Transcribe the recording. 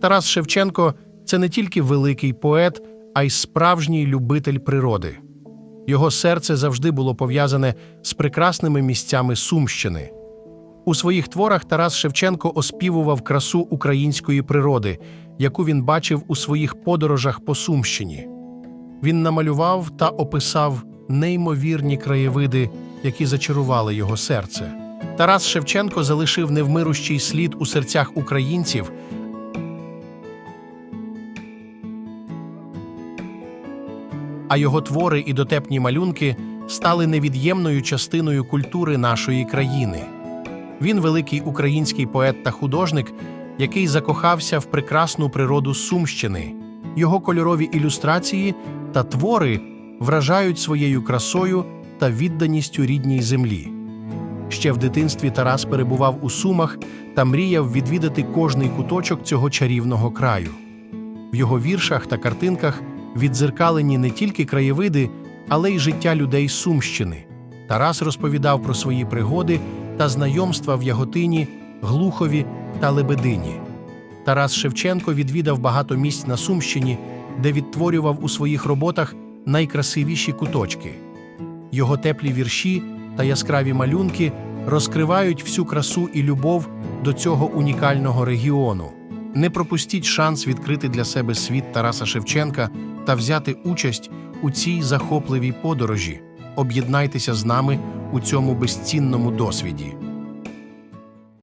Тарас Шевченко це не тільки великий поет, а й справжній любитель природи. Його серце завжди було пов'язане з прекрасними місцями Сумщини. У своїх творах Тарас Шевченко оспівував красу української природи, яку він бачив у своїх подорожах по Сумщині. Він намалював та описав неймовірні краєвиди, які зачарували його серце. Тарас Шевченко залишив невмирущий слід у серцях українців, а його твори і дотепні малюнки стали невід'ємною частиною культури нашої країни. Він великий український поет та художник, який закохався в прекрасну природу Сумщини. Його кольорові ілюстрації та твори вражають своєю красою та відданістю рідній землі. Ще в дитинстві Тарас перебував у Сумах та мріяв відвідати кожний куточок цього чарівного краю. В його віршах та картинках віддзеркалені не тільки краєвиди, але й життя людей Сумщини. Тарас розповідав про свої пригоди та знайомства в Яготині, Глухові та Лебедині. Тарас Шевченко відвідав багато місць на Сумщині, де відтворював у своїх роботах найкрасивіші куточки. Його теплі вірші та яскраві малюнки розкривають всю красу і любов до цього унікального регіону. Не пропустіть шанс відкрити для себе світ Тараса Шевченка та взяти участь у цій захопливій подорожі. Об'єднайтеся з нами у цьому безцінному досвіді.